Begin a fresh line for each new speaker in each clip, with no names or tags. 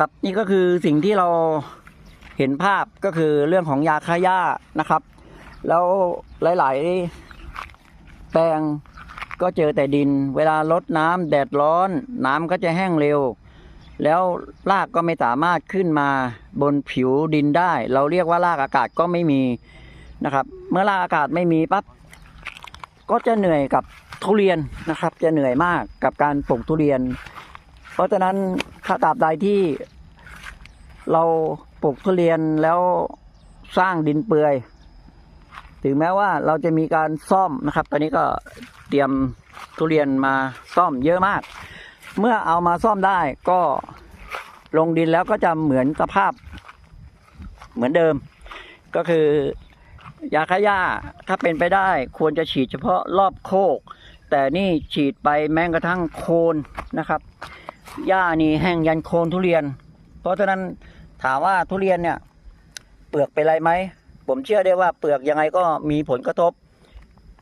ครับนี่ก็คือสิ่งที่เราเห็นภาพก็คือเรื่องของยาฆ่าหญ้านะครับ แล้วหลาย ๆ แปลงก็เจอแต่ดิน เวลาลดน้ำแดดร้อน น้ำก็จะแห้งเร็ว แล้วรากก็ไม่สามารถขึ้นมาบนผิวดินได้ เราเรียกว่ารากอากาศก็ไม่มีนะครับ เมื่อรากอากาศไม่มีปั๊บก็จะเหนื่อยกับทุเรียนนะครับ จะเหนื่อยมากกับการปลูกทุเรียน เพราะฉะนั้นถ้าตราบใดที่เราปลูกทุเรียนแล้วสร้างดินเปื่อย ถึงแม้ว่าเราจะมีการซ่อมนะครับ ตอนนี้ก็เตรียมทุเรียนมาซ่อมเยอะมาก เมื่อเอามาซ่อมได้ก็ลงดินแล้วก็จะเหมือนสภาพเหมือนเดิม ก็คือยาฆ่าหญ้าถ้าเป็นไปได้ควรจะฉีดเฉพาะรอบโคก แต่นี่ฉีดไปแม้กระทั่งโคนนะครับ หญ้านี่แห้งยันโคนทุเรียน เพราะฉะนั้นถามว่าทุเรียนเนี่ย เปลือกเป็นไรไหม ผมเชื่อได้ว่าเปลือกยังไงก็มีผลกระทบ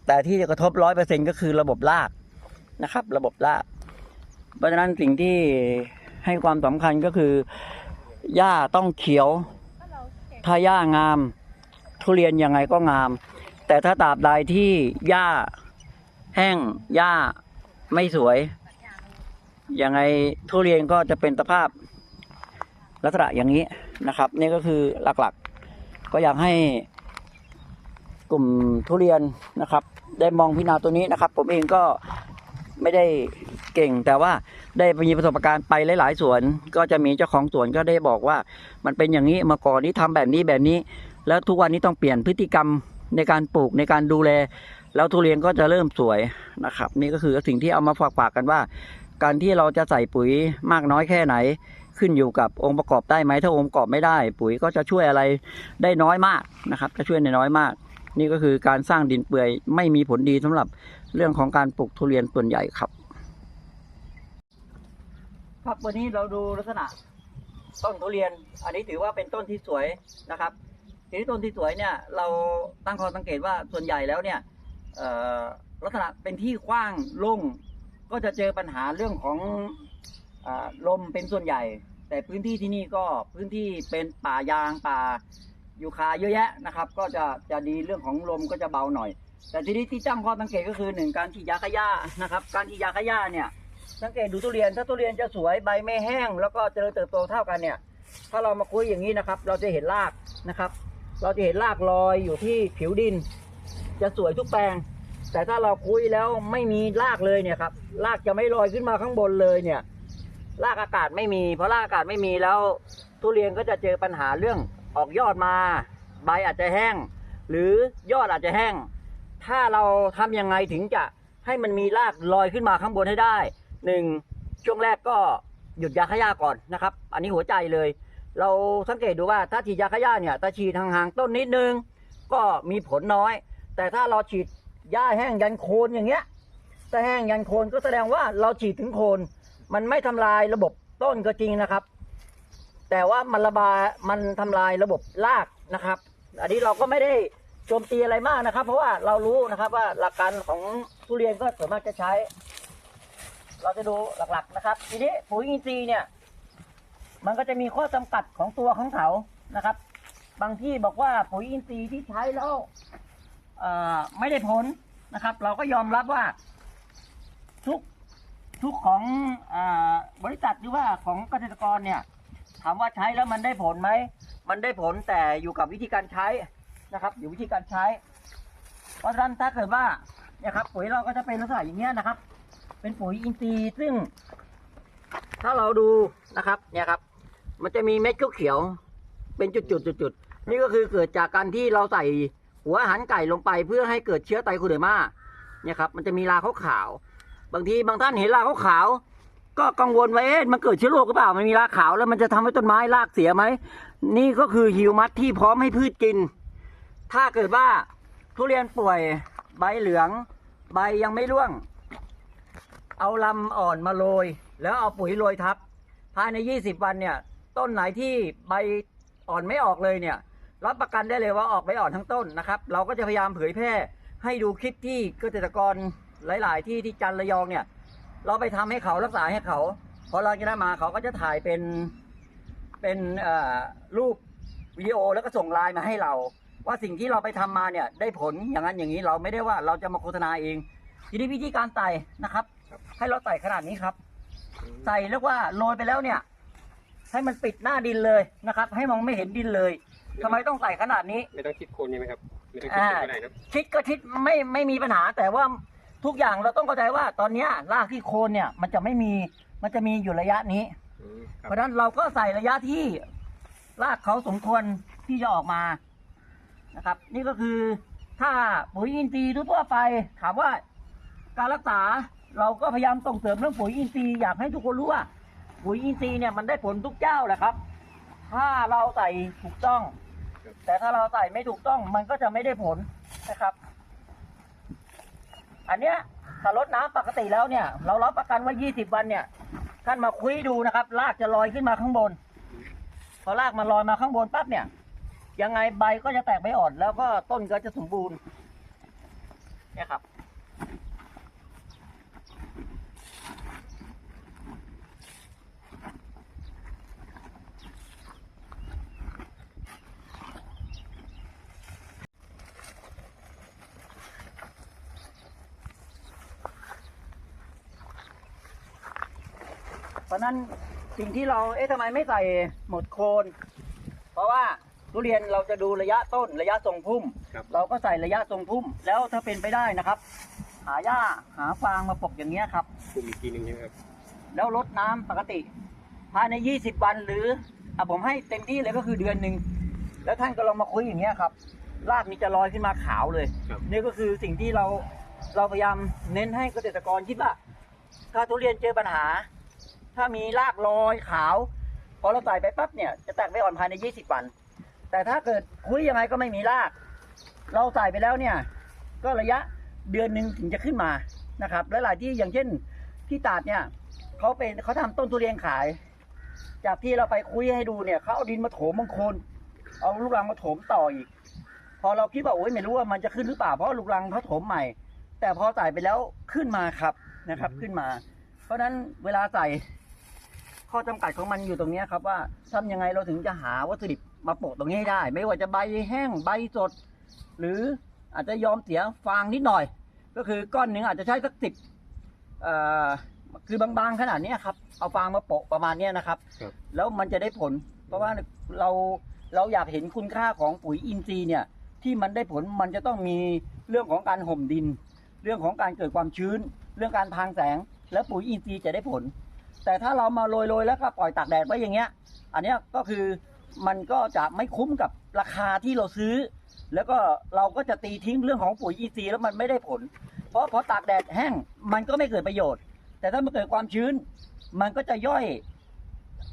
แต่ที่จะกระทบร้อยเปอร์เซ็นก็คือระบบรากนะครับ ระบบราก เพราะฉะนั้นสิ่งที่ให้ความสำคัญก็คือหญ้าต้องเขียว ถ้าหญ้างาม ทุเรียนยังไงก็งาม แต่ถ้าตราบใดที่หญ้าแห้งหญ้าไม่สวย ยังไงทุเรียนก็จะเป็นสภาพลักษณะอย่างนี้นะครับ นี่ก็คือหลักๆ ก็อยากให้กลุ่มทุเรียนนะครับ ได้มองพิจารณาตัวนี้นะครับ ผมเองก็ไม่ได้เก่ง แต่ว่าได้มีประสบการณ์ไปหลาย ๆ สวน ก็จะมีเจ้าของสวนก็ได้บอกว่า มันเป็นอย่างนี้มาก่อนนี้ทำแบบนี้แบบนี้ แล้วทุกวันนี้ต้องเปลี่ยนพฤติกรรมในการปลูกในการดูแล แล้วทุเรียนก็จะเริ่มสวยนะครับ นี่ก็คือสิ่งที่เอามาฝากฝากกันว่า การที่เราจะใส่ปุ๋ยมากน้อยแค่ไหน ขึ้นอยู่กับองค์ประกอบได้ไหมถ้าองค์ประกอบไม่ได้ ปุ๋ยก็จะช่วยอะไรได้น้อยมากนะครับ จะช่วยในน้อยมาก นี่ก็คือการสร้างดินเปื่อยไม่มีผลดีสำหรับเรื่องของการปลูกทุเรียนส่วนใหญ่ครับ ครับวันนี้เราดูลักษณะต้นทุเรียน อันนี้ถือว่าเป็นต้นที่สวยนะครับทีนี้ต้นที่สวยเนี่ยเราตั้งข้อสังเกตว่าส่วนใหญ่แล้วเนี่ยลักษณะเป็นที่กว้างโล่ง ก็จะเจอปัญหาเรื่องของอลมเป็นส่วนใหญ่ แต่พื้นที่ที่นี่ก็พื้นที่เป็นป่ายางป่ายูคาเยอะแยะนะครับ ก็จะจะดีเรื่องของลมก็จะเบาหน่อย แต่ทีนี้ที่จ้ำข้อสังเกตก็คือหนึ่งการฉีดยาฆ่าหญ้านะครับ การฉีดยาฆ่าหญ้าเนี่ยสังเกตดูทุเรียนถ้าทุเรียนจะสวยใบไม่แห้ง แล้วก็เจริญเติบโตเท่ากันเนี่ย ถ้าเรามาคุยอย่างนี้นะครับ เราจะเห็นรากนะครับ เราจะเห็นรากลอยอยู่ที่ผิวดิน จะสวยทุกแปลง แต่ถ้าเราคุยแล้วไม่มีรากเลยเนี่ยครับรากจะไม่ลอยขึ้นมาข้างบนเลยเนี่ยรากอากาศไม่มี เพราะรากอากาศไม่มีแล้ว ทุเรียนก็จะเจอปัญหาเรื่องออกยอดมา ใบอาจจะแห้ง หรือยอดอาจจะแห้ง ถ้าเราทำยังไงถึงจะให้มันมีรากลอยขึ้นมาข้างบนให้ได้หนึ่งช่วงแรกก็หยุดยาฆ่าหญ้าก่อนนะครับ อันนี้หัวใจเลย เราสังเกตดูว่าถ้าฉีดยาฆ่าหญ้าเนี่ยถ้าฉีดห่างๆต้นนิดนึงก็มีผลน้อย แต่ถ้าเราฉีด หญ้าแห้งยันโคนอย่างเงี้ยถ้าแห้งยันโคนก็แสดงว่าเราฉีดถึงโคน มันไม่ทำลายระบบต้นก็จริงนะครับ แต่ว่ามันระบายมันทำลายระบบรากนะครับ อันนี้เราก็ไม่ได้โจมตีอะไรมากนะครับ เพราะว่าเรารู้นะครับว่าหลักการของทุเรียนก็ส่วนมากจะใช้ เราจะดูหลักๆนะครับ ทีนี้ปุ๋ยอินทรีย์เนี่ย มันก็จะมีข้อจำกัดของตัวของเขานะครับ บางที่บอกว่าปุ๋ยอินทรีย์ที่ใช้แล้ว ไม่ได้ผลนะครับ เราก็ยอมรับว่า ทุกทุกของอบริษัทหรือว่าของเกษตรกรเนี่ย ถามว่าใช้แล้วมันได้ผลไหมมันได้ผลแต่อยู่กับวิธีการใช้นะครับ อยู่วิธีการใช้ เพราะฉะนั้นถ้าเกิดว่าเนี่ยครับปุ๋ยเราก็จะเป็นลักษณะอย่างเงี้ยนะครับ เป็นปุ๋ยอินทรีย์ซึ่ง ถ้าเราดูนะครับ เนี่ยครับ มันจะมีเม็ดเขียวๆเป็นจุดๆจุดๆนี่ก็คือเกิดจากการที่เราใส่ หัวอาหารไก่ลงไปเพื่อให้เกิดเชื้อไตรโคเดอร์มาเนี่ยครับมันจะมีราขาวบางทีบางท่านเห็นราขาวก็กังวลว่าเอ๊ะมันเกิดเชื้อโรคหรือเปล่ามันมีราขาวแล้วมันจะทำให้ต้นไม้รากเสียไหมนี่ก็คือฮิวมัสที่พร้อมให้พืชกิน ถ้าเกิดว่าทุเรียนป่วยใบเหลือง ใบยังไม่ร่วง เอาลำอ่อนมาโรย แล้วเอาปุ๋ยโรยทับ ภายใน 20 วันเนี่ย ต้นไหนที่ใบอ่อนไม่ออกเลยเนี่ย รับประกันได้เลยว่าออกใบอ่อนทั้งต้นนะครับ เราก็จะพยายามเผยแพร่ให้ดูคลิปที่เกษตรกรหลาย ๆ ที่ที่จันทร์ระยองเนี่ย เราไปทำให้เขารักษาให้เขาพอเราจะได้มาเขาก็จะถ่ายเป็นเป็นเอ่อรูปวิดีโอแล้วก็ส่งไลน์มาให้เรา ว่าสิ่งที่เราไปทำมาเนี่ยได้ผลอย่างนั้นอย่างนี้เราไม่ได้ว่าเราจะมาโฆษณาเอง ทีนี้วิธีการไต่นะครับ
ครับ
ให้เราไต่ขนาดนี้ครับใส่เรียกว่าโรยไปแล้วเนี่ย ให้มันปิดหน้าดินเลยนะครับ ให้มองไม่เห็นดินเลย ทำไมต้องใส่ขนาดนี้
ไม่ต้องคิดโคนใช่ไหมครับไม่ต้องคิดโคนก็ได้ครับ
คิดก็คิดไม่ไม่มีปัญหาแต่ว่าทุกอย่างเราต้องเข้าใจว่าตอนเนี้ยรากที่โคนเนี่ย มันจะไม่มีมันจะมีอยู่ระยะนี้
อืมค
เพ
รับ
ราะฉะนั้นเราก็ใส่ระยะที่รากเขาสมควรที่จะออกมานะครับ นี่ก็คือถ้าปุ๋ยอินทรีย์ทั่วๆไป ถามว่าการรักษาเราก็พยายามส่งเสริมเรื่องปุ๋ยอินทรีย์อยากให้ทุกคนรู้ว่า ปุ๋ยอินทรีย์เนี่ยมันได้ผลทุกเจ้าแหละครับ ถ้าเราใส่ถูกต้อง แต่ถ้าเราใส่ไม่ถูกต้องมันก็จะไม่ได้ผลนะครับ อันเนี้ยถ้าลดน้ำปกติแล้วเนี่ย เรารับประกันว่า 20 วันเนี่ยท่านมาคุยดูนะครับรากจะลอยขึ้นมาข้างบน พอรากมันลอยมาข้างบนปั๊บเนี่ย ยังไงใบก็จะแตกใบอ่อน แล้วก็ต้นก็จะสมบูรณ์เนี่ยครับ เพราะฉะ นั้นสิ่งที่เราเอ๊ะทำไมไม่ใส่หมดโคน เพราะว่าทุเรียนเราจะดูระยะต้นระยะทรงพุ่ม
ครับ
เราก็ใส่ระยะทรงพุ่ม แล้วถ้าเป็นไปได้นะครับ หาหญ้าหาฟางมาปกอย่างเงี้ยครับ
กลุ่มอีกทีหนึ่งใช่ไหมครับ
แล้วลดน้ำปกติภายใน 20 วันหรืออะผมให้เต็มที่เลยก็คือเดือนหนึ่งแล้วท่านก็ลองมาคุยอย่างเงี้ยครับรากนี่จะลอยขึ้นมาขาวเลย
ครับ
นี่ก็คือสิ่งที่เราเราพยายามเน้นให้เกษตรกรคิดว่าถ้าทุเรียนเจอปัญหา ถ้ามีรากลอยขาว พอเราใส่ไปปั๊บเนี่ยจะแตกใบอ่อนภายใน 20 วัน แต่ถ้าเกิดคุยยังไงก็ไม่มีราก เราใส่ไปแล้วเนี่ย ก็ระยะเดือนหนึ่งถึงจะขึ้นมานะครับและหลายที่อย่างเช่นที่ตาดเนี่ยเขาเป็นเขาทำต้นทุเรียนขาย จากที่เราไปคุยให้ดูเนี่ยเขาเอาดินมาโถมบางโคนเอาลูกรังมาโถมต่ออีก พอเราคิดว่าโอ้ยไม่รู้ว่ามันจะขึ้นหรือเปล่าเพราะลูกรังเขาโถมใหม่ แต่พอใส่ไปแล้วขึ้นมาครับนะครับขึ้นมา เพราะฉะนั้นเวลาใส่ ข้อจำกัดของมันอยู่ตรงนี้ครับว่าทำยังไงเราถึงจะหาวัตถุดิบมาโปะตรงนี้ให้ได้ ไม่ว่าจะใบแห้งใบสด หรืออาจจะยอมเสียฟางนิดหน่อย ก็คือก้อนหนึ่งอาจจะใช้สักสิบคือบางๆขนาดนี้ครับเอาฟางมาโปะประมาณนี้นะครับ
ครับ
แล้วมันจะได้ผล เพราะว่าเราเราอยากเห็นคุณค่าของปุ๋ยอินทรีย์เนี่ยที่มันได้ผลมันจะต้องมีเรื่องของการห่มดิน เรื่องของการเกิดความชื้น เรื่องการพรางแสง และปุ๋ยอินทรีย์จะได้ผล แต่ถ้าเรามาโรยๆแล้วก็ปล่อยตากแดดไว้อย่างเงี้ย อันเนี้ยก็คือมันก็จะไม่คุ้มกับราคาที่เราซื้อ แล้วก็เราก็จะตีทิ้งเรื่องของปุ๋ยอินทรีย์แล้วมันไม่ได้ผล เพราะพอตากแดดแห้งมันก็ไม่เกิดประโยชน์ แต่ถ้ามันเกิดความชื้น มันก็จะย่อย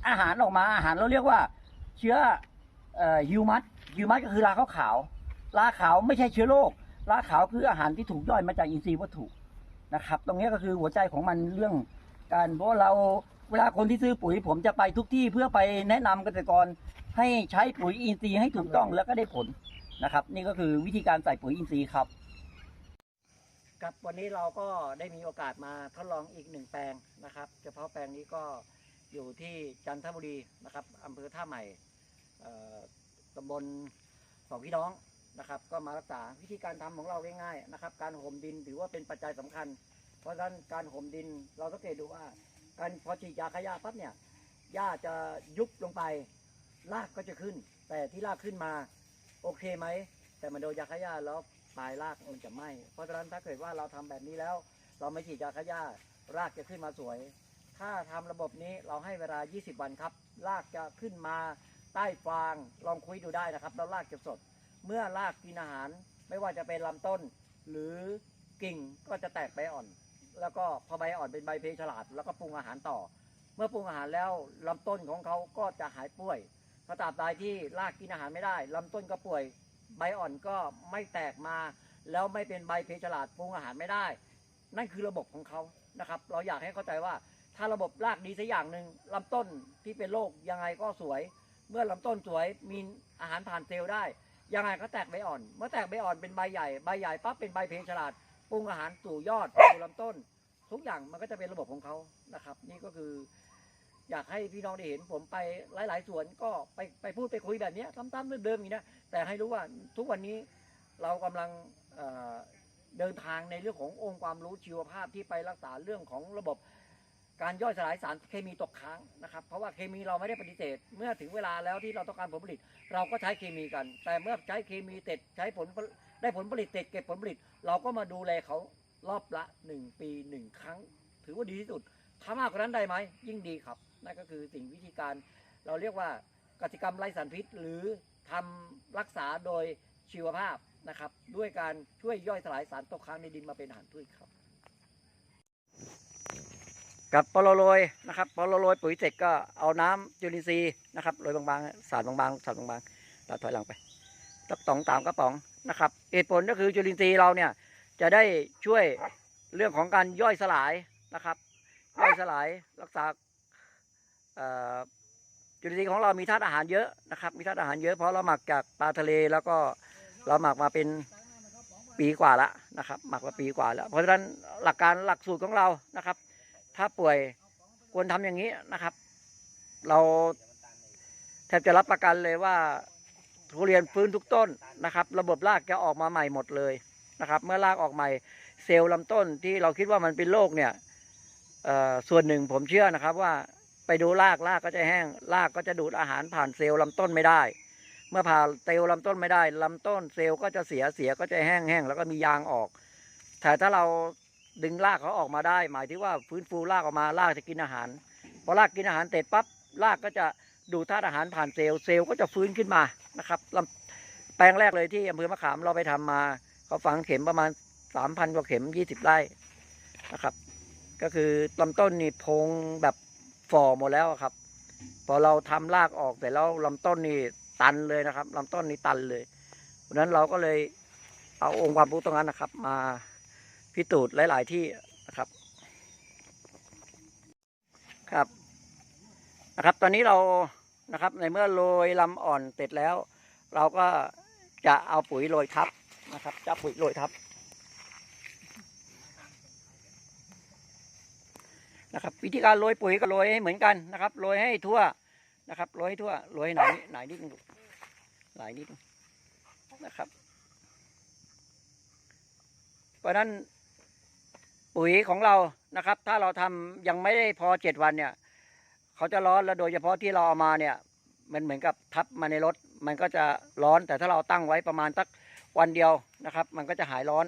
อาหารออกมาอาหารเราเรียกว่า เชื้อฮิวมัสฮิวมัสก็คือราขาวขาวราขาวไม่ใช่เชื้อโรคราขาวคืออาหารที่ถูกย่อยมาจากอินทรีย์วัตถุนะครับ ตรงนี้ก็คือหัวใจของมันเรื่อง การเพราะเราเวลาคนที่ซื้อปุ๋ย ผมจะไปทุกที่เพื่อไปแนะนำเกษตรกรให้ใช้ปุ๋ยอินทรีย์ให้ถูกต้องแล้วก็ได้ผลนะครับ นี่ก็คือวิธีการใส่ปุ๋ยอินทรีย์ครับ ครับวันนี้เราก็ได้มีโอกาสมาทดลองอีกหนึ่งแปลงนะครับ เฉพาะแปลงนี้ก็อยู่ที่จันทบุรีนะครับอำเภอท่าใหม่เอ่อตำบลสองพี่น้องนะครับ ก็มารักษาวิธีการทำของเราง่ายๆนะครับ การห่มดินถือว่าเป็นปัจจัยสำคัญ เพราะฉะนั้นการห่มดินเราสังเกตดูว่า การพอฉีดยาฆ่าหญ้าปั๊บเนี่ยหญ้าจะยุบลงไปรากก็จะขึ้น แต่ที่รากขึ้นมาโอเคไหม แต่มันโดนยาฆ่าหญ้าแล้วปลายรากมันจะไหมเพราะฉะนั้นถ้าเกิดว่าเราทำแบบนี้แล้ว เราไม่ฉีดยาฆ่าหญ้ารากจะขึ้นมาสวย ถ้าทำระบบนี้เราให้เวลา 20 วันครับ รากจะขึ้นมาใต้ฟางลองคุยดูได้นะครับแล้วรากจะสด เมื่อรากกินอาหารไม่ว่าจะเป็นลำต้น หรือกิ่งก็จะแตกใบอ่อน แล้วก็พอใบอ่อนเป็นใบเพฉลาด แล้วก็ปรุงอาหารต่อ เมื่อปรุงอาหารแล้วลำต้นของเขาก็จะหายป่วยถ้าตราบใดที่รากกินอาหารไม่ได้ลำต้นก็ป่วย ใบอ่อนก็ไม่แตกมา แล้วไม่เป็นใบเพฉลาดปรุงอาหารไม่ได้ นั่นคือระบบของเขานะครับ เราอยากให้เข้าใจว่าถ้าระบบรากดีสักอย่างหนึ่งลำต้นที่เป็นโรคยังไงก็สวย เมื่อลำต้นสวยมีอาหารผ่านเซลล์ได้ ยังไงก็แตกใบอ่อน เมื่อแตกใบอ่อนเป็นใบใหญ่ใบใหญ่ปั๊บเป็นใบเพฉลาด ปรุงอาหารสู่ยอดสู่ลำต้น ทุกอย่างมันก็จะเป็นระบบของเขานะครับ นี่ก็คือ อยากให้พี่น้องได้เห็นผมไปหลาย ๆ สวนก็ไปไปพูดไปคุยแบบนี้ยซ้ำๆเดิมๆอย่างนี้นะแต่ให้รู้ว่าทุกวันนี้เรากำลังเอ่อเดินทางในเรื่องขององค์ความรู้ชีวภาพที่ไปรักษาเรื่องของระบบการย่อยสลายสารเคมีตกค้างนะครับ เพราะว่าเคมีเราไม่ได้ปฏิเสธ เมื่อถึงเวลาแล้วที่เราต้องการผลผลิต เราก็ใช้เคมีกัน แต่เมื่อใช้เคมีเสร็จใช้ผล ได้ผลผลิตเสร็จเก็บผลผลิต เราก็มาดูแลเขารอบละหนึ่งปีหนึ่งครั้ง ถือว่าดีที่สุดถ้ามากกว่านั้นได้ไหมยิ่งดีครับ นั่นก็คือสิ่งวิธีการเราเรียกว่ากสิกรรมไร้สารพิษ หรือทำรักษาโดยชีวภาพนะครับ ด้วยการช่วยย่อยสลายสารตกค้างในดินมาเป็นอาหารพืชครับ กับพอเราโรยนะครับพอเราโรยปุ๋ยเสร็จก็เอาน้ำจุลินทรีย์นะครับโรยบางๆสาดบางๆสาดบางๆเราถอยหลังไปตักตองตามกระป๋อง นะครับเหตุผลก็คือจุลินทรีย์เราเนี่ยจะได้ช่วยเรื่องของการย่อยสลายนะครับ ย่อยสลายรักษาจุลินทรีย์ของเรามีธาตุอาหารเยอะนะครับมีธาตุอาหารเยอะเพราะเราหมักจากปลาทะเลแล้วก็เราหมักมาเป็นปีกว่าละนะครับ หมักมาปีกว่าแล้ว เพราะฉะนั้นหลักการหลักสูตรของเรานะครับ ถ้าป่วยควรทำอย่างนี้นะครับ เราแทบจะรับประกันเลยว่า ทุเรียนฟื้นทุกต้นนะครับ ระบบรากจะออกมาใหม่หมดเลยนะครับ เมื่อรากออกใหม่เซลล์ลำต้นที่เราคิดว่ามันเป็นโรคเนี่ยส่วนหนึ่งผมเชื่อนะครับว่าไปดูรากรากก็จะแห้งรากก็จะดูดอาหารผ่านเซลล์ลำต้นไม่ได้ เมื่อผ่านเซลล์ลำต้นไม่ได้ลำต้นเซลล์ก็จะเสียเสียก็จะแห้งแห้งแล้วก็มียางออก แต่ถ้าเราดึงรากเขาออกมาได้ หมายถึงว่าฟื้นฟูรากออกมารากจะกินอาหารพอรากกินอาหารเสร็จปั๊บรากก็จะ ดูธาตุอาหารผ่านเซลล์เซลล์ก็จะฟื้นขึ้นมานะครับลำแปลงแรกเลยที่อำเภอมะขามเราไปทำมาเขาฝังเข็มประมาณสามพันกว่าเข็มยี่สิบไร่นะครับ ก็คือลำต้นนี่พงแบบฝ่อหมดแล้วครับ พอเราทำรากออกแต่แล้วลำต้นนี่ตันเลยนะครับลำต้นนี่ตันเลยเพราะฉะนั้นเราก็เลยเอาองค์ความรู้ตรงนั้นนะครับ มาพิสูจน์หลาย ๆ ที่นะครับครับนะครับ ตอนนี้เรา นะครับ ในเมื่อโรยลำอ่อนเสร็จแล้ว เราก็จะเอาปุ๋ยโรยทับนะครับ จะปุ๋ยโรยทับนะครับ วิธีการโรยปุ๋ยก็โรยให้เหมือนกันนะครับโรยให้ทั่วนะครับโรยให้ทั่วโรยให้หนานิดหนานิดนึงหลายนิดนึงนะครับ เพราะนั้นปุ๋ยของเรานะครับ ถ้าเราทำยังไม่ได้พอเจ็ดวันเนี่ย เขาจะร้อนแล้วโดยเฉพาะที่เราเอามาเนี่ยมันเหมือนกับทับมาในรถ มันก็จะร้อนแต่ถ้าเราตั้งไว้ประมาณสักวันเดียวนะครับ มันก็จะหายร้อน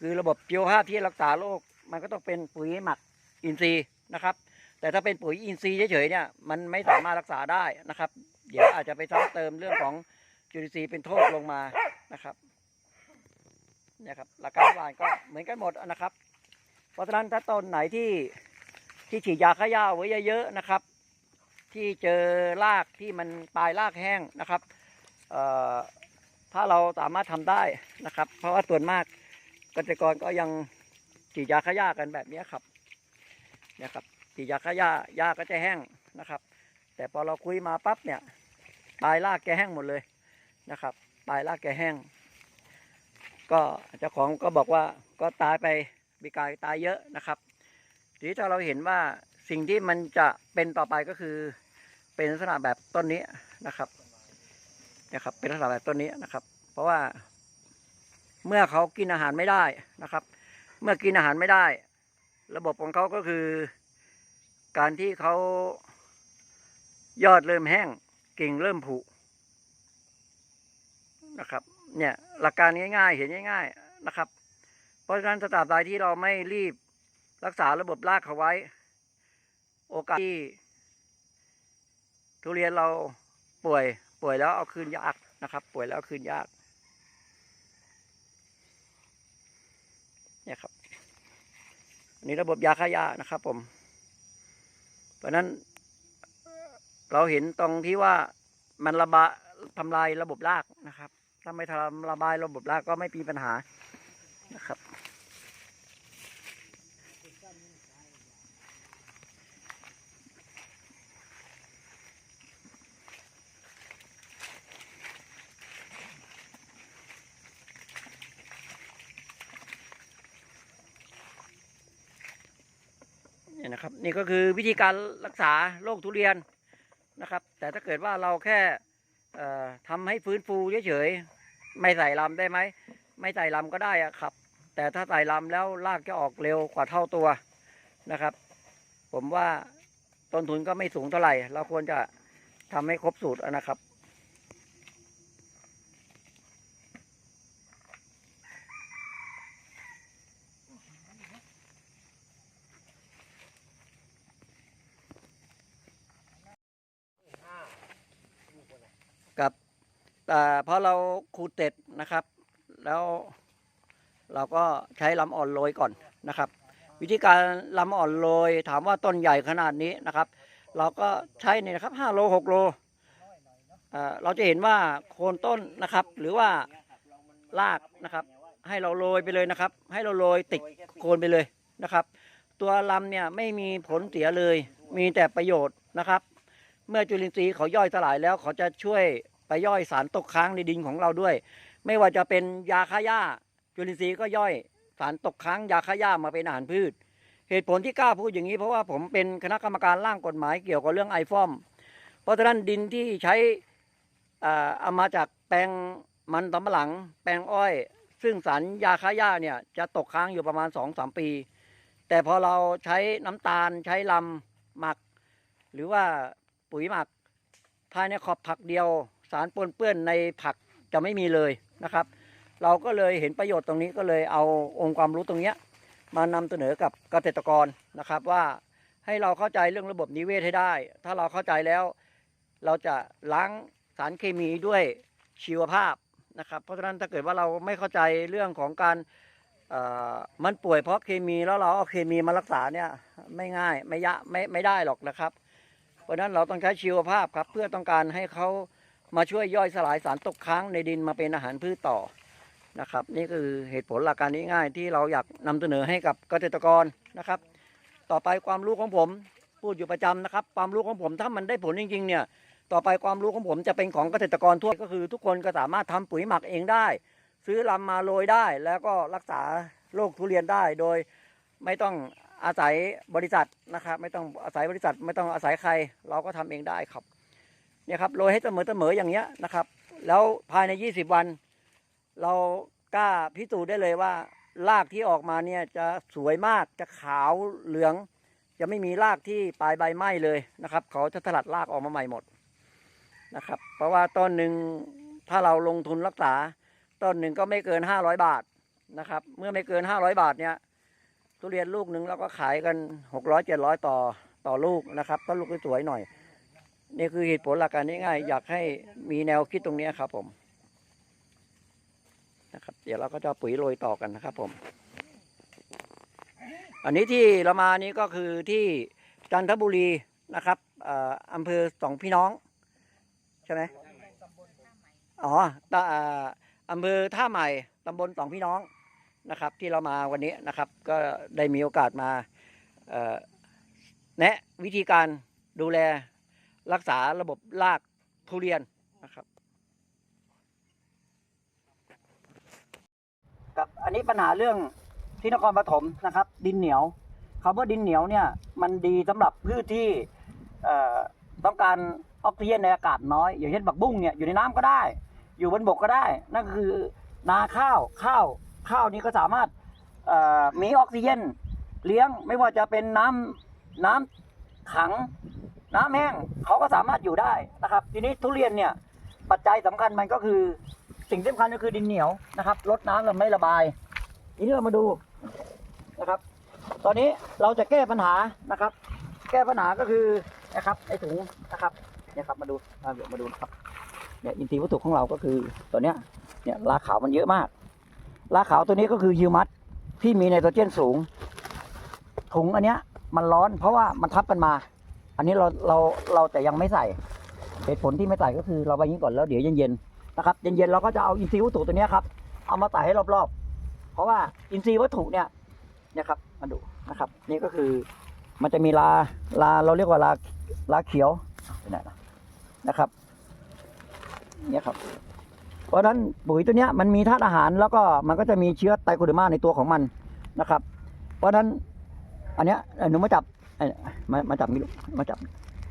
คือระบบชีวภาพที่รักษาโรคมันก็ต้องเป็นปุ๋ยหมักอินทรีย์นะครับ แต่ถ้าเป็นปุ๋ยอินทรีย์เฉยๆเนี่ยมันไม่สามารถรักษาได้นะครับ เดี๋ยวอาจจะไปซ้ำเติมเรื่องของจุลินทรีย์เป็นโทษลงมานะครับเนี่ยครับหลักการหวานก็เหมือนกันหมดนะครับ เพราะฉะนั้นถ้าต้นไหนที่ ที่ฉีดยาฆ่าหญ้าไว้เยอะๆนะครับ ที่เจอรากที่มันปลายรากแห้งนะครับถ้าเราสามารถทำได้นะครับ เพราะว่าส่วนมากเกษตรกรก็ยังฉีดยาฆ่าหญ้ากันแบบนี้ครับเนี่ยครับฉีดยาฆ่าหญ้าหญ้าก็จะแห้งนะครับ แต่พอเราคุยมาปั๊บเนี่ยปลายรากแกแห้งหมดเลยนะครับ ปลายรากแกแห้ง ก็เจ้าของก็บอกว่าก็ตายไปมีกายตายเยอะนะครับ ทีนี้ถ้าเราเห็นว่าสิ่งที่มันจะเป็นต่อไปก็คือ เป็นลักษณะแบบต้นนี้นะครับนี่ยครับ เป็นลักษณะแบบต้นนี้นะครับ เพราะว่า เมื่อเขากินอาหารไม่ได้นะครับ เมื่อกินอาหารไม่ได้ ระบบของเขาก็คือ การที่เขายอดเริ่มแห้งกิ่งเริ่มผุนะครับ เนี่ยหลักการง่ายๆ เห็นง่าย ๆนะครับ เพราะฉะนั้นตราบใดที่เราไม่รีบ รักษาระบบรากเขาไว้ โอกาสที่ ทุเรียนเราป่วย ป่วยแล้วเอาคืนยากนะครับ ป่วยแล้วคืนยากเนี่ยครับนนี้ระบบยาฆ่าหญ้านะครับ ผม เพราะนั้น เราเห็นตรงที่ว่ามันระบาทำลายระบบรากนะครับถ้าไม่ทำระบายระบบรากก็ไม่มีปัญหานะครับ นี่ก็คือวิธีการรักษาโรคทุเรียนนะครับ แต่ถ้าเกิดว่าเราแค่เอ่อทำให้ฟื้นฟูเฉยๆไม่ใส่ลำได้ไหมไม่ใส่ลำก็ได้อะครับ แต่ถ้าใส่ลำแล้วรากจะออกเร็วกว่าเท่าตัวนะครับ ผมว่าต้นทุนก็ไม่สูงเท่าไหร่ เราควรจะทำให้ครบสูตรนะครับ แต่พอเราขูดเสร็จนะครับ แล้วเราก็ใช้ลำอ่อนโรยก่อนนะครับ วิธีการลำอ่อนโรยถามว่าต้นใหญ่ขนาดนี้นะครับ เราก็ใช้เนี่ยนะครับ5โล6โลเอ่อเราจะเห็นว่าโคนต้นนะครับ หรือว่ารากนะครับ ให้เราโรยไปเลยนะครับ ให้เราโรยติดโคนไปเลยนะครับ ตัวลำเนี่ยไม่มีผลเสียเลย มีแต่ประโยชน์นะครับ เมื่อจุลินทรีย์เขาย่อยสลายแล้วเขาจะช่วย ไปย่อยสารตกค้างในดินของเราด้วย ไม่ว่าจะเป็นยาฆ่าหญ้าจุลินทรีย์ก็ย่อยสารตกค้างยาฆ่าหญ้ามาเป็นอาหารพืช เหตุผลที่กล้าพูดอย่างนี้ เพราะว่าผมเป็นคณะกรรมการร่างกฎหมายเกี่ยวกับเรื่องไอฟอมเพราะฉะนั้นดินที่ใช้อ่าเอามาจากแปลงมันสำปะหลัง แปลงอ้อย ซึ่งสารยาฆ่าหญ้าเนี่ยจะตกค้างอยู่ประมาณ2อสปี แต่พอเราใช้น้ำตาลใช้ลำหมัก หรือว่าปุ๋ยหมักภายในขอบผักเดียวารปนเปื้อนในผักจะไม่มีเลยนะครับ เราก็เลยเห็นประโยชน์ตรงนี้ก็เลยเอาองค์ความรู้ตรงนี้มานำเสนอกับเกษตรกรนะครับว่าให้เราเข้าใจเรื่องระบบนิเวศให้ได้ ถ้าเราเข้าใจแล้ว เราจะล้างสารเคมีด้วยชีวภาพนะครับ เพราะฉะนั้นถ้าเกิดว่าเราไม่เข้าใจเรื่องของการมันป่วยเพราะเคมีแล้วเราเอาเคมีมารักษาเนี่ยไม่ง่ายไม่ยะไม่ไม่ได้หรอกนะครับ เพราะฉะนั้นเราต้องใช้ชีวภาพครับ เพื่อต้องการให้เขา มาช่วยย่อยสลายสารตกค้างในดินมาเป็นอาหารพืชต่อนะครับ นี่คือเหตุผลหลักการง่ายๆที่เราอยากนำเสนอให้กับเกษตรกรนะครับ ต่อไปความรู้ของผมพูดอยู่ประจำนะครับ ความรู้ของผมถ้ามันได้ผลจริงๆเนี่ยต่อไปความรู้ของผมจะเป็นของเกษตรกรทั่วก็คือ ทุกคนก็สามารถทำปุ๋ยหมักเองได้ ซื้อลำมาโรยได้ แล้วก็รักษาโรคทุเรียนได้โดยไม่ต้องอาศัยบริษัทนะครับ ไม่ต้องอาศัยบริษัท ไม่ต้องอาศัยใคร เราก็ทำเองได้ครับ เนี่ยครับโรยให้เสมอเสมออย่างเงี้ยนะครับ แล้วภายใน 20 วัน เรากล้าพิสูจน์ได้เลยว่ารากที่ออกมาเนี่ยจะสวยมากจะขาวเหลือง จะไม่มีรากที่ปลายใบไหม้เลยนะครับ เขาจะสลัดรากออกมาใหม่หมดนะครับ เพราะว่าต้นหนึ่งถ้าเราลงทุนรักษาต้นหนึ่งก็ไม่เกิน 500 บาทนะครับ เมื่อไม่เกิน 500 บาทเนี่ยทุเรียนลูกหนึ่งเราก็ขายกัน 600 700 ต่อต่อลูกนะครับต้นลูกสวยๆหน่อย นี่คือเหตุผลหลักการง่ายๆอยากให้มีแนวคิดตรงนี้ครับ ผมนะครับ เดี๋ยวเราก็จะเอาปุ๋ยโรยต่อกันนะครับผม อันนี้ที่เรามานี้ก็คือที่จันทบุรีนะครับเอ่ออำเภอสองพี่น้อง ใช่ไหมอ๋อตะเอ่ออำเภอท่าใหม่ตำบลสองพี่น้องนะครับ ที่เรามาวันนี้นะครับ ก็ได้มีโอกาสมาเอ่อแนะวิธีการดูแล รักษาระบบรากทุเรียนนะครับกับอันนี้ปัญหาเรื่องที่นครปฐมนะครับ ดินเหนียวคำว่าดินเหนียวเนี่ยมันดีสำหรับพืชที่ต้องการออกซิเจนในอากาศน้อย อย่างเช่นบักบุ้งเนี่ยอยู่ในน้ำก็ได้ อยู่บนบกก็ได้ นั่นคือนาข้าวข้าวข้าวนี้ก็สามารถมีออกซิเจนเลี้ยงไม่ว่าจะเป็นน้ำน้ำขัง น้ำแห้งเขาก็สามารถอยู่ได้นะครับ ทีนี้ทุเรียนเนี่ยปัจจัยสำคัญมันก็คือสิ่งสำคัญก็คือดินเหนียวนะครับลดน้ำเราไม่ระบายทีนี้เรามาดูนะครับ ตอนนี้เราจะแก้ปัญหานะครับ แก้ปัญหาก็คือนะครับไอ้ถุงนะครับเนี่ยครับมาดูมาเดี๋ยวมาดูนะครับเนี่ยอินทรีย์วัตถุของเราก็คือตัวเนี้ยเนี่ยราขาวมันเยอะมากราขาวตัวนี้ก็คือฮิวมัสที่มีไนโตรเจนสูงถุงอันเนี้ยมันร้อนเพราะว่ามันทับกันมา อันนี้เราเราเราแต่ยังไม่ใส่เหตุผลที่ไม่ใส่ก็คือเราไปยิงก่อนแล้วเดี๋ยวเย็นๆนะครับเย็นๆเราก็จะเอาอินทรีย์วัตถุตัวนี้ครับเอามาใส่ให้รอบๆ เพราะว่าอินทรีย์วัตถุเนี่ยเนี่ยครับมาดูนะครับ นี่ก็คือมันจะมีลาลาเราเรียกว่าลาลาเขียวไปไหนนะนะครับเนี่ยครับ เพราะฉะนั้นปุ๋ยตัวเนี้ยมันมีธาตุอาหารแล้วก็มันก็จะมีเชื้อไตรโคเดอร์มาในตัวของมันนะครับ เพราะฉะนั้นอันเนี้ยหนูมาจับ มามาจับมิลูกมาจับ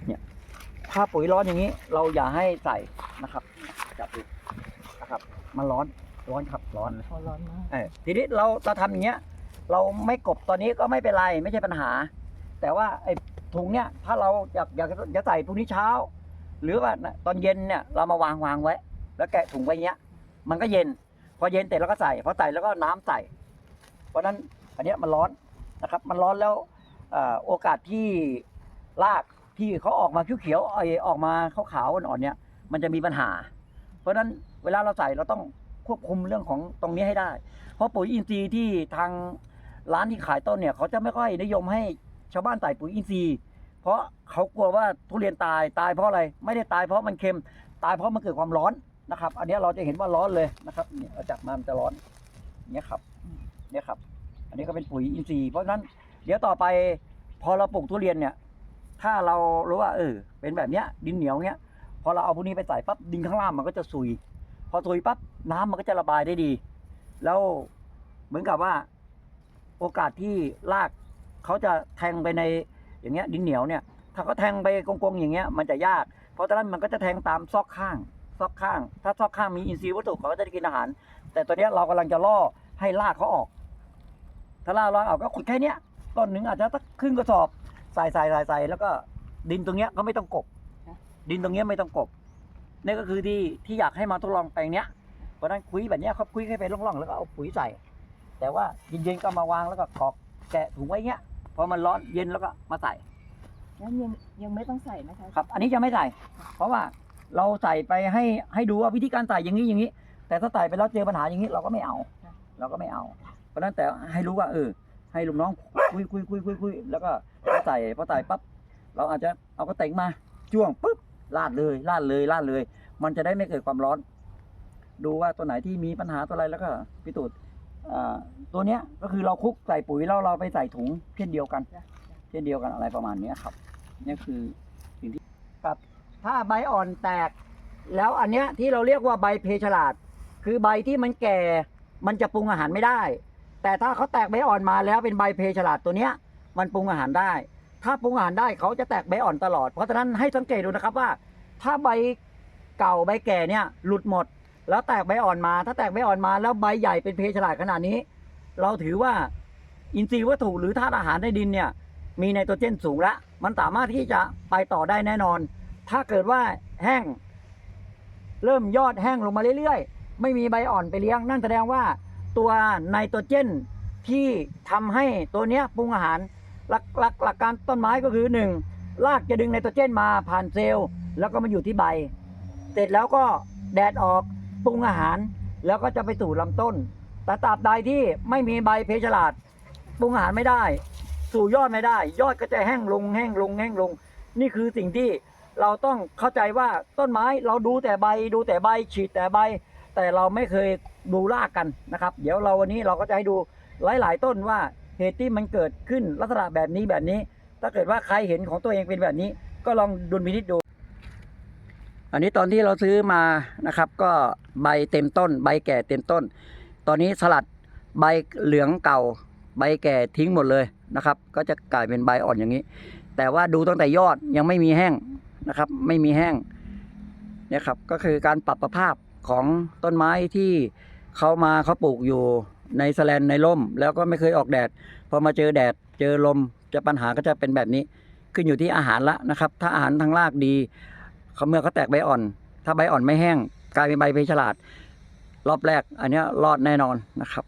เนี่ยถ้าปุ๋ยร้อนอย่างนี้ เราอย่าให้ใส่นะครับจับดูนะครับ มันร้อนร้อนครับร้อน
พอร้อนมาก
เออทีนี้เราเราทำอย่างเงี้ย เราไม่กบตอนนี้ก็ไม่เป็นไรไม่ใช่ปัญหา แต่ว่าไอ้ถุงเนี้ยถ้าเราอยากอยากจะใส่พรุ่งนี้เช้า หรือว่าตอนเย็นเนี่ยเรามาวางวางไว้ แล้วแกะถุงไว้เงี้ย มันก็เย็น พอเย็นเสร็จเราก็ใส่พอใส่แล้วก็น้ำใส่ เพราะฉะนั้นอันเนี้ยมันร้อนนะครับ มันร้อนแล้วเอ่อ โอกาสที่รากที่เขาออกมาเขียวๆไอออกมาขาวๆอ่อนๆเนี่ย มันจะมีปัญหา เพราะฉะนั้นเวลาเราใส่เราต้องควบคุมเรื่องของตรงนี้ให้ได้ เพราะปุ๋ยอินทรีย์ที่ทางร้านที่ขายต้นเนี่ย เขาจะไม่ค่อยนิยมให้ชาวบ้านใส่ปุ๋ยอินทรีย์ เพราะเขากลัวว่าทุเรียนตายตายเพราะอะไร ไม่ได้ตายเพราะมันเค็มตายเพราะมันเกิดความร้อนนะครับ อันนี้เราจะเห็นว่าร้อนเลยนะครับเนี่ยเราจับมามันจะร้อนเนี่ยครับเนี่ยครับ อันนี้ก็เป็นปุ๋ยอินทรีย์เพราะฉะนั้น เดี๋ยวต่อไปพอเราปลูกทุเรียนเนี่ย ถ้าเรารู้ว่าเออเป็นแบบเนี้ยดินเหนียวเนี้ยพอเราเอาพวกนี้ไปใส่ปั๊บดินข้างล่างมันก็จะซุย พอซุยปั๊บน้ำมันก็จะระบายได้ดี แล้วเหมือนกับว่า โอกาสที่รากเขาจะแทงไปในอย่างเงี้ยดินเหนียวเนี่ย ถ้าเขาแทงไปกงๆอย่างเงี้ยมันจะยาก เพราะฉะนั้นมันก็จะแทงตามซอกข้างซอกข้าง ถ้าซอกข้างมีอินทรีย์วัตถุเขาก็จะได้กินอาหาร แต่ตัวเนี้ยเรากำลังจะล่อให้รากเขาออก ถ้ารากรากออกก็ขุดแค่เนี้ย ต้นหนึ่งอาจจะสักครึ่งกระสอบใส่ใส่ใส่ใส่แล้วก็ดินตรงเนี้ยก็ไม่ต้องกบ ดินตรงเนี้ยไม่ต้องกบนี่ก็คือที่ที่อยากให้มาทดลองแปลงเนี้ยเพราะฉะนั้นคุยแบบเนี้ยเขาคุยให้ไปร่องๆแล้วก็เอาปุ๋ยใส่ แต่ว่าเย็นๆก็มาวางแล้วก็กรอกแกะถุงไว้เงี้ยพอมันร้อนเย็นแล้วก็มาใส่
งั้นยังยังไม่ต้องใส่นะคะ
ครับ อันนี้จะไม่ใส่ เพราะว่าเราใส่ไปให้ให้ดูว่าวิธีการใส่อย่างนี้อย่างนี้ แต่ถ้าใส่ไปแล้วเจอปัญหาอย่างนี้เราก็ไม่เอา เราก็ไม่เอา เพราะฉะนั้นแต่ให้รู้ว่าเออ ให้ลูกน้องคุยคุยคุยคุยคุยแล้วก็พอใส่พอใส่ปั๊บเราอาจจะเอากระเตงมาจ้วงปุ๊บลาดเลยลาดเลยลาดเลย มันจะได้ไม่เกิดความร้อน ดูว่าตัวไหนที่มีปัญหาตัวอะไรแล้วก็พิสูจน์ตัวเนี้ยก็คือเราคุกใส่ปุ๋ยแล้วเราไปใส่ถุงเช่นเดียวกัน เช่นเดียวกันอะไรประมาณเนี้ยครับนี่คือสิ่งที่ครับ ถ้าใบอ่อนแตก แล้วอันเนี้ยที่เราเรียกว่าใบเพฉลาด คือใบที่มันแก่มันจะปรุงอาหารไม่ได้ แต่ถ้าเขาแตกใบอ่อนมาแล้วเป็นใบเพฉลาดตัวเนี้ยมันปรุงอาหารได้ ถ้าปรุงอาหารได้เขาจะแตกใบอ่อนตลอด เพราะฉะนั้นให้สังเกตดูนะครับว่า ถ้าใบเก่าใบแก่เนี่ยหลุดหมด แล้วแตกใบอ่อนมา ถ้าแตกใบอ่อนมาแล้วใบใหญ่เป็นเพฉลาดขนาดนี้ เราถือว่าอินทรีย์วัตถุหรือธาตุอาหารในดินเนี่ยมีไนโตรเจนสูงแล้วมันสามารถที่จะไปต่อได้แน่นอน ถ้าเกิดว่าแห้ง เริ่มยอดแห้งลงมาเรื่อยๆ ไม่มีใบอ่อนไปเลี้ยง นั่นแสดงว่า ตัวไนโตรเจนที่ทำให้ตัวเนี้ยปรุงอาหารหลักหลักหลักการต้นไม้ก็คือหนึ่งรากจะดึงไนโตรเจนมาผ่านเซลล์แล้วก็มาอยู่ที่ใบ เสร็จแล้วก็แดดออกปรุงอาหาร แล้วก็จะไปสู่ลำต้น แต่ตราบใดที่ไม่มีใบเพชรลาดปรุงอาหารไม่ได้ สู่ยอดไม่ได้ ยอดก็จะแห้งลงแห้งลงแห้งลง นี่คือสิ่งที่เราต้องเข้าใจว่าต้นไม้เราดูแต่ใบดูแต่ใบฉีดแต่ใบ แต่เราไม่เคย ดูรากกันนะครับ เดี๋ยวเราวันนี้เราก็จะให้ดูหลาย ๆ ต้นว่าเหตุที่มันเกิดขึ้นลักษณะแบบนี้แบบนี้ ถ้าเกิดว่าใครเห็นของตัวเองเป็นแบบนี้ ก็ลองดุลพินิจดู อันนี้ตอนที่เราซื้อมานะครับ ก็ใบเต็มต้น ใบแก่เต็มต้น ตอนนี้สลัดใบเหลืองเก่า ใบแก่ทิ้งหมดเลยนะครับ ก็จะกลายเป็นใบอ่อนอย่างนี้ แต่ว่าดูตั้งแต่ยอดยังไม่มีแห้งนะครับ ไม่มีแห้งเนี่ยครับก็คือการปรับสภาพของต้นไม้ที่ เขามาเขาปลูกอยู่ในสแลนในร่ม แล้วก็ไม่เคยออกแดดพอมาเจอแดดเจอลมจะปัญหาก็จะเป็นแบบนี้ขึ้นอยู่ที่อาหารละนะครับ ถ้าอาหารทางรากดีเขาเมื่อเขาแตกใบอ่อน ถ้าใบอ่อนไม่แห้ง กลายเป็นใบเพชรฉลาด รอบแรก อันนี้รอดแน่นอนนะครับ